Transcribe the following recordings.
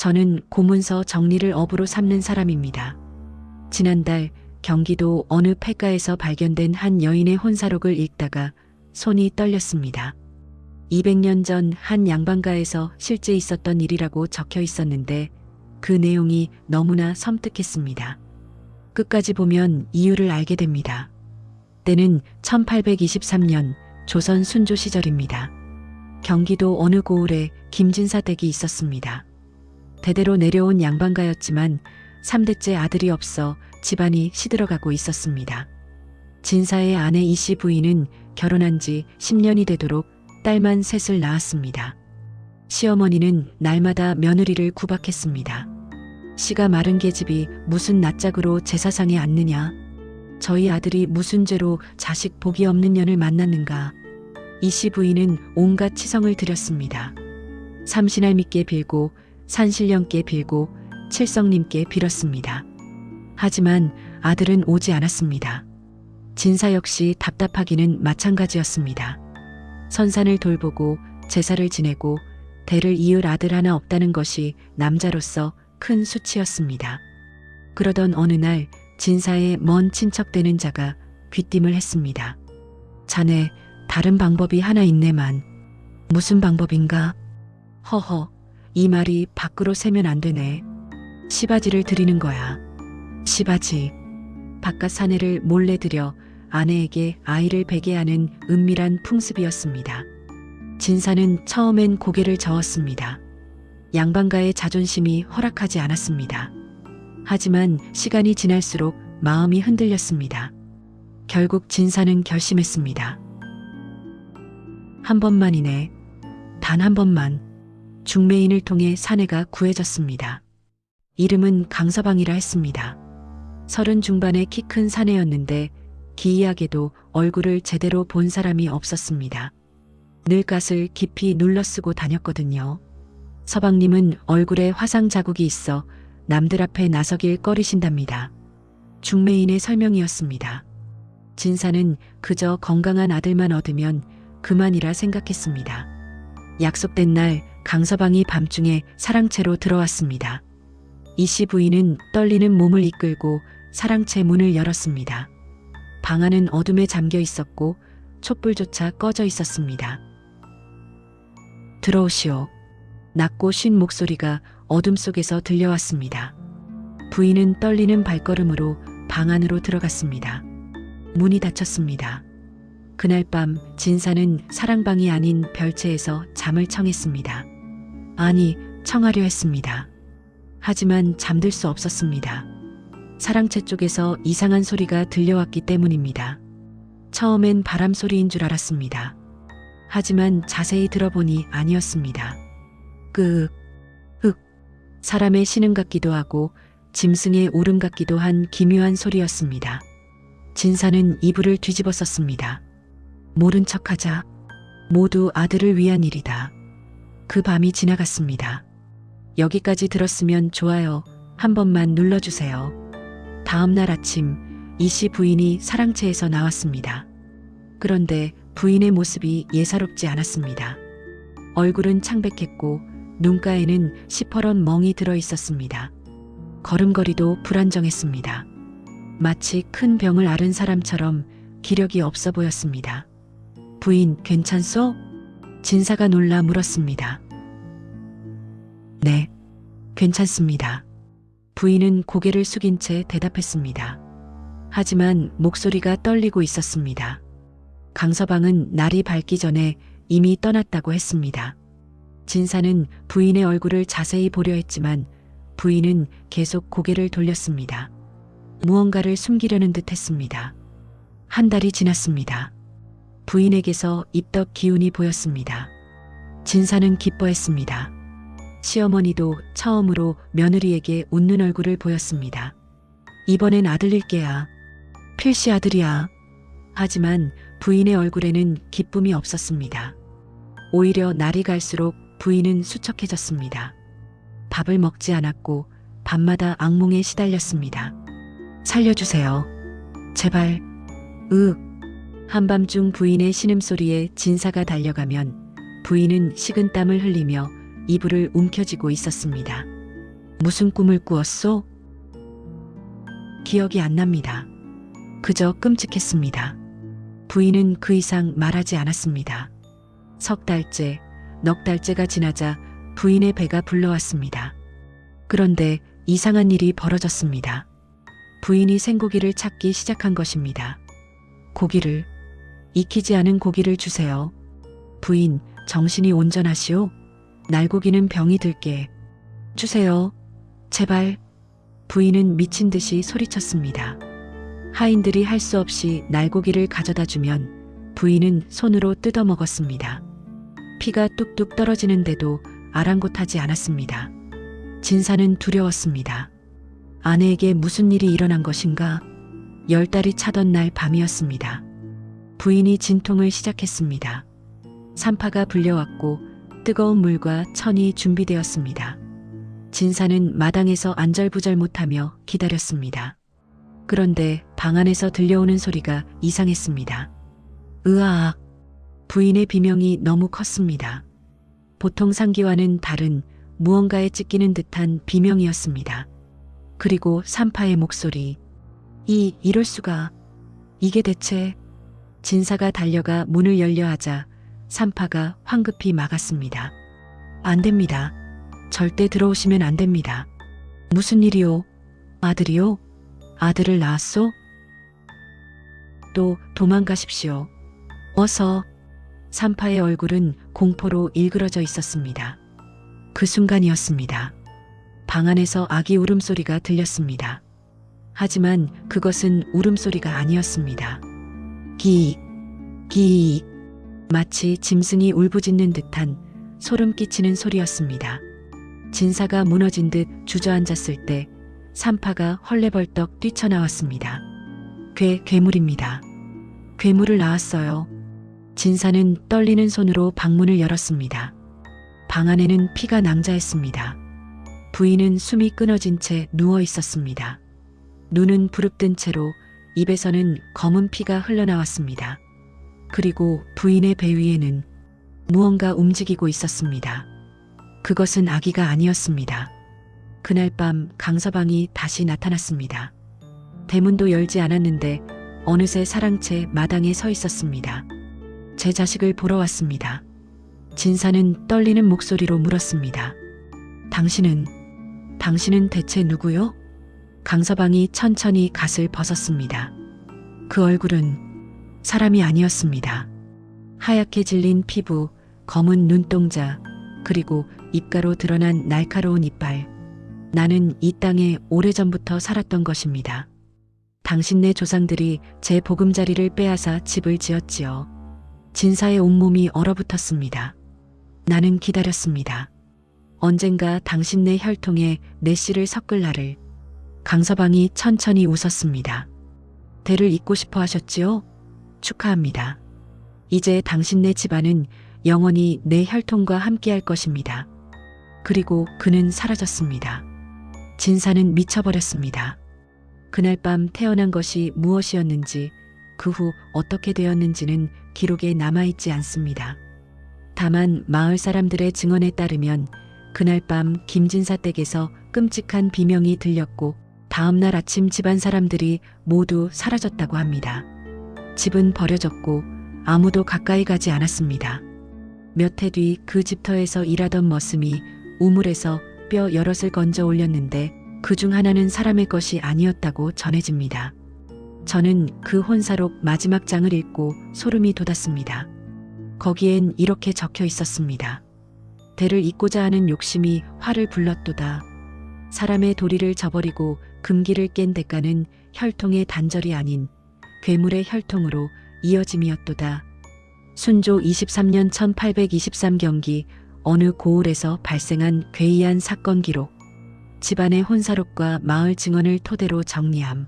저는 고문서 정리를 업으로 삼는 사람입니다. 지난달 경기도 어느 폐가에서 발견된 한 여인의 혼사록을 읽다가 손이 떨렸습니다. 200년 전 한 양반가에서 실제 있었던 일이라고 적혀 있었는데 그 내용이 너무나 섬뜩했습니다. 끝까지 보면 이유를 알게 됩니다. 때는 1823년 조선 순조 시절입니다. 경기도 어느 고을에 김진사 댁이 있었습니다. 대대로 내려온 양반가였지만 3대째 아들이 없어 집안이 시들어가고 있었습니다. 진사의 아내 이씨 부인은 결혼한 지 10년이 되도록 딸만 셋을 낳았습니다. 시어머니는 날마다 며느리를 구박했습니다. 씨가 마른 계집이 무슨 낯짝으로 제사상에 앉느냐? 저희 아들이 무슨 죄로 자식 복이 없는 년을 만났는가? 이씨 부인은 온갖 치성을 드렸습니다. 삼신할미께 빌고 산신령께 빌고 칠성님께 빌었습니다. 하지만 아들은 오지 않았습니다. 진사 역시 답답하기는 마찬가지였습니다. 선산을 돌보고 제사를 지내고 대를 이을 아들 하나 없다는 것이 남자로서 큰 수치였습니다. 그러던 어느 날 진사의 먼 친척 되는 자가 귀띔을 했습니다. 자네 다른 방법이 하나 있네만. 무슨 방법인가? 허허, 이 말이 밖으로 새면 안 되네. 시바지를 드리는 거야. 시바지. 바깥 사내를 몰래 들여 아내에게 아이를 베게 하는 은밀한 풍습이었습니다. 진사는 처음엔 고개를 저었습니다. 양반가의 자존심이 허락하지 않았습니다. 하지만 시간이 지날수록 마음이 흔들렸습니다. 결국 진사는 결심했습니다. 한 번만이네. 단 한 번만. 중매인을 통해 사내가 구해졌습니다. 이름은 강서방이라 했습니다. 서른 중반의 키 큰 사내였는데 기이하게도 얼굴을 제대로 본 사람이 없었습니다. 늙갓을 깊이 눌러쓰고 다녔거든요. 서방님은 얼굴에 화상 자국이 있어 남들 앞에 나서길 꺼리신답니다. 중매인의 설명이었습니다. 진사는 그저 건강한 아들만 얻으면 그만이라 생각했습니다. 약속된 날 강서방이 밤중에 사랑채로 들어왔습니다. 이씨 부인은 떨리는 몸을 이끌고 사랑채 문을 열었습니다. 방 안은 어둠에 잠겨 있었고 촛불조차 꺼져 있었습니다. 들어오시오. 낮고 쉰 목소리가 어둠 속에서 들려왔습니다. 부인은 떨리는 발걸음으로 방 안으로 들어갔습니다. 문이 닫혔습니다. 그날 밤 진사는 사랑방이 아닌 별채에서 잠을 청했습니다. 아니, 청하려 했습니다. 하지만 잠들 수 없었습니다. 사랑채 쪽에서 이상한 소리가 들려왔기 때문입니다. 처음엔 바람 소리인 줄 알았습니다. 하지만 자세히 들어보니 아니었습니다. 끄, 흑, 사람의 신음 같기도 하고 짐승의 울음 같기도 한 기묘한 소리였습니다. 진사는 이불을 뒤집어 썼습니다. 모른 척하자. 모두 아들을 위한 일이다. 그 밤이 지나갔습니다. 여기까지 들었으면 좋아요. 한 번만 눌러주세요. 다음 날 아침 이 씨 부인이 사랑채에서 나왔습니다. 그런데 부인의 모습이 예사롭지 않았습니다. 얼굴은 창백했고 눈가에는 시퍼런 멍이 들어 있었습니다. 걸음걸이도 불안정했습니다. 마치 큰 병을 앓은 사람처럼 기력이 없어 보였습니다. 부인, 괜찮소? 진사가 놀라 물었습니다. 네, 괜찮습니다. 부인은 고개를 숙인 채 대답했습니다. 하지만 목소리가 떨리고 있었습니다. 강서방은 날이 밝기 전에 이미 떠났다고 했습니다. 진사는 부인의 얼굴을 자세히 보려 했지만 부인은 계속 고개를 돌렸습니다. 무언가를 숨기려는 듯 했습니다. 한 달이 지났습니다. 부인에게서 입덕 기운이 보였습니다. 진사는 기뻐했습니다. 시어머니도 처음으로 며느리에게 웃는 얼굴을 보였습니다. 이번엔 아들일 게야. 필시 아들이야. 하지만 부인의 얼굴에는 기쁨이 없었습니다. 오히려 날이 갈수록 부인은 수척해졌습니다. 밥을 먹지 않았고 밤마다 악몽에 시달렸습니다. 살려주세요. 제발. 으. 한밤중 부인의 신음소리에 진사가 달려가면 부인은 식은 땀을 흘리며 이불을 움켜쥐고 있었습니다. 무슨 꿈을 꾸었소? 기억이 안 납니다. 그저 끔찍했습니다. 부인은 그 이상 말하지 않았습니다. 석 달째, 넉 달째가 지나자 부인의 배가 불러왔습니다. 그런데 이상한 일이 벌어졌습니다. 부인이 생고기를 찾기 시작한 것입니다. 고기를, 익히지 않은 고기를 주세요. 부인, 정신이 온전하시오? 날고기는 병이 들게. 주세요. 제발. 부인은 미친 듯이 소리쳤습니다. 하인들이 할 수 없이 날고기를 가져다 주면 부인은 손으로 뜯어 먹었습니다. 피가 뚝뚝 떨어지는데도 아랑곳하지 않았습니다. 진사는 두려웠습니다. 아내에게 무슨 일이 일어난 것인가? 열 달이 차던 날 밤이었습니다. 부인이 진통을 시작했습니다. 산파가 불려왔고 뜨거운 물과 천이 준비되었습니다. 진사는 마당에서 안절부절 못하며 기다렸습니다. 그런데 방 안에서 들려오는 소리가 이상했습니다. 으아악! 부인의 비명이 너무 컸습니다. 보통 상기와는 다른 무언가에 찢기는 듯한 비명이었습니다. 그리고 산파의 목소리. 이, 이럴 수가. 이게 대체. 진사가 달려가 문을 열려 하자 산파가 황급히 막았습니다. 안 됩니다. 절대 들어오시면 안 됩니다. 무슨 일이요? 아들이요? 아들을 낳았소? 또 도망가십시오. 어서. 산파의 얼굴은 공포로 일그러져 있었습니다. 그 순간이었습니다. 방 안에서 아기 울음소리가 들렸습니다. 하지만 그것은 울음소리가 아니었습니다. 기익, 기익. 마치 짐승이 울부짖는 듯한 소름 끼치는 소리였습니다. 진사가 무너진 듯 주저앉았을 때 산파가 헐레벌떡 뛰쳐나왔습니다. 괴, 괴물입니다. 괴물을 낳았어요. 진사는 떨리는 손으로 방문을 열었습니다. 방 안에는 피가 낭자했습니다. 부인은 숨이 끊어진 채 누워 있었습니다. 눈은 부릅뜬 채로 입에서는 검은 피가 흘러나왔습니다. 그리고 부인의 배 위에는 무언가 움직이고 있었습니다. 그것은 아기가 아니었습니다. 그날 밤 강서방이 다시 나타났습니다. 대문도 열지 않았는데 어느새 사랑채 마당에 서 있었습니다. 제 자식을 보러 왔습니다. 진사는 떨리는 목소리로 물었습니다. 당신은, 당신은 대체 누구요? 강서방이 천천히 갓을 벗었습니다. 그 얼굴은 사람이 아니었습니다. 하얗게 질린 피부, 검은 눈동자, 그리고 입가로 드러난 날카로운 이빨. 나는 이 땅에 오래전부터 살았던 것입니다. 당신네 조상들이 제 보금자리를 빼앗아 집을 지었지요. 진사의 온몸이 얼어붙었습니다. 나는 기다렸습니다. 언젠가 당신네 혈통에 내 씨를 섞을 날을 강서방이 천천히 웃었습니다. 대를 잇고 싶어 하셨지요? 축하합니다. 이제 당신네 집안은 영원히 내 혈통과 함께할 것입니다. 그리고 그는 사라졌습니다. 진사는 미쳐버렸습니다. 그날 밤 태어난 것이 무엇이었는지 그 후 어떻게 되었는지는 기록에 남아있지 않습니다. 다만 마을 사람들의 증언에 따르면 그날 밤 김진사 댁에서 끔찍한 비명이 들렸고 다음날 아침 집안 사람들이 모두 사라졌다고 합니다. 집은 버려졌고 아무도 가까이 가지 않았습니다. 몇 해 뒤 그 집터에서 일하던 머슴이 우물에서 뼈 여럿을 건져 올렸는데 그 중 하나는 사람의 것이 아니었다고 전해집니다. 저는 그 혼사록 마지막 장을 읽고 소름이 돋았습니다. 거기엔 이렇게 적혀 있었습니다. 대를 잇고자 하는 욕심이 화를 불렀도다. 사람의 도리를 저버리고 금기를 깬 대가는 혈통의 단절이 아닌 괴물의 혈통으로 이어짐이었도다. 순조 23년 1823경기 어느 고을에서 발생한 괴이한 사건 기록. 집안의 혼사록과 마을 증언을 토대로 정리함.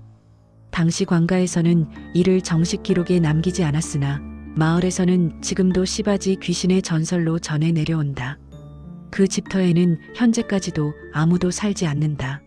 당시 관가에서는 이를 정식 기록에 남기지 않았으나 마을에서는 지금도 시바지 귀신의 전설로 전해 내려온다. 그 집터에는 현재까지도 아무도 살지 않는다.